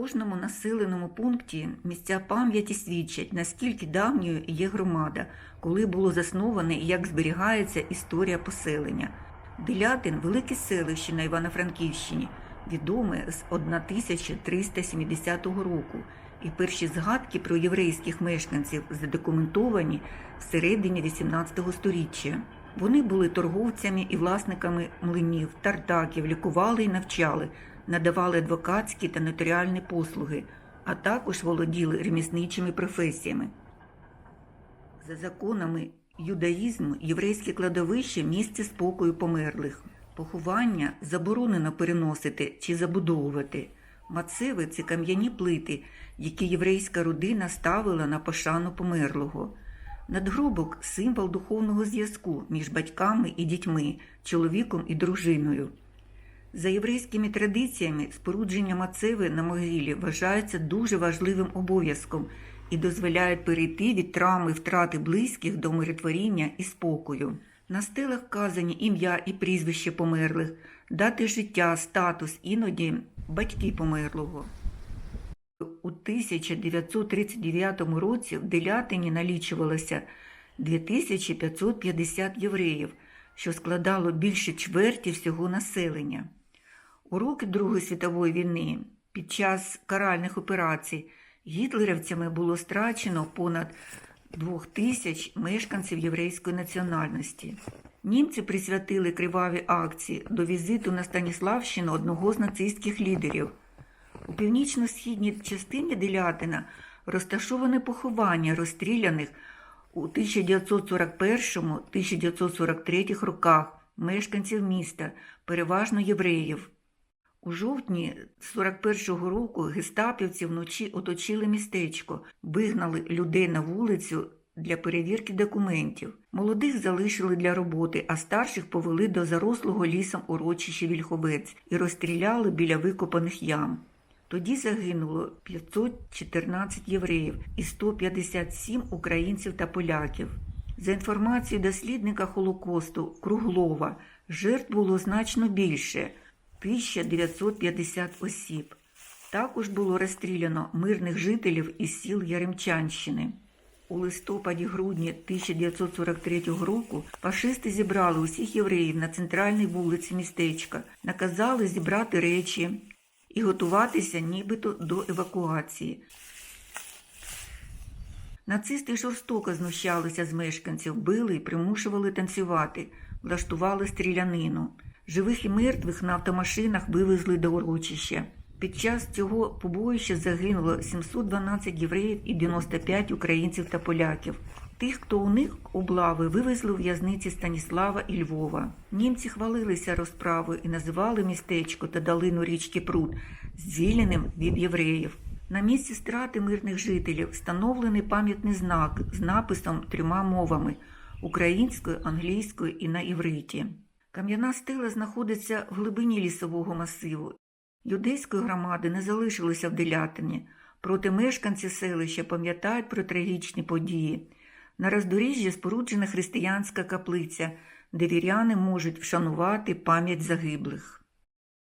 кожному населеному пункті місця пам'яті свідчать, наскільки давньою є громада, коли було засноване і як зберігається історія поселення. Делятин велике селище на Івано-Франківщині, відоме з 1370 року, і перші згадки про єврейських мешканців задокументовані всередині 18 століття. Вони були торговцями і власниками млинів, тартаків, лікували і навчали, надавали адвокатські та нотаріальні послуги, а також володіли ремісничими професіями. За законами юдаїзму єврейське кладовище місце спокою померлих. Поховання заборонено переносити чи забудовувати. Мацеви це кам'яні плити, які єврейська родина ставила на пошану померлого. Надгробок символ духовного зв'язку між батьками і дітьми, чоловіком і дружиною. За єврейськими традиціями, спорудження мацеви на могилі вважається дуже важливим обов'язком і дозволяють перейти від травми втрати близьких до миротворіння і спокою. На стелах вказані ім'я і прізвище померлих, дати життя, статус, іноді батьки померлого. У 1939 році в Делятині налічувалося 2550 євреїв, що складало більше чверті всього населення. У роки Другої світової війни під час каральних операцій гітлерівцями було страчено понад двох тисяч мешканців єврейської національності. Німці присвятили криваві акції до візиту на Станіславщину одного з нацистських лідерів. У північно-східній частині Делятина розташоване поховання розстріляних у 1941-1943 роках мешканців міста, переважно євреїв. У жовтні 41-го року гестапівці вночі оточили містечко, вигнали людей на вулицю для перевірки документів. Молодих залишили для роботи, а старших повели до зарослого лісом урочища Вільховець і розстріляли біля викопаних ям. Тоді загинуло 514 євреїв і 157 українців та поляків. За інформацією дослідника Холокосту Круглова, жертв було значно більше 1950 осіб. Також було розстріляно мирних жителів із сіл Яремчанщини. У листопаді-грудні 1943 року фашисти зібрали усіх євреїв на центральній вулиці містечка, наказали зібрати речі і готуватися нібито до евакуації. Нацисти жорстоко знущалися з мешканців, били і примушували танцювати, влаштували стрілянину. Живих і мертвих на автомашинах вивезли до урочища. Під час цього побоїща загинуло 712 євреїв і 95 українців та поляків. Тих, хто уник облави, вивезли у в'язниці Станіслава і Львова. Німці хвалилися розправою і називали містечко та долину річки Пруд звільненим від євреїв. На місці страти мирних жителів встановлений пам'ятний знак з написом трьома мовами українською, англійською і на івриті. Кам'яна стела знаходиться в глибині лісового масиву. Юдейської громади не залишилося в Делятині, проте мешканці селища пам'ятають про трагічні події. На роздоріжжі споруджена християнська каплиця, де віряни можуть вшанувати пам'ять загиблих.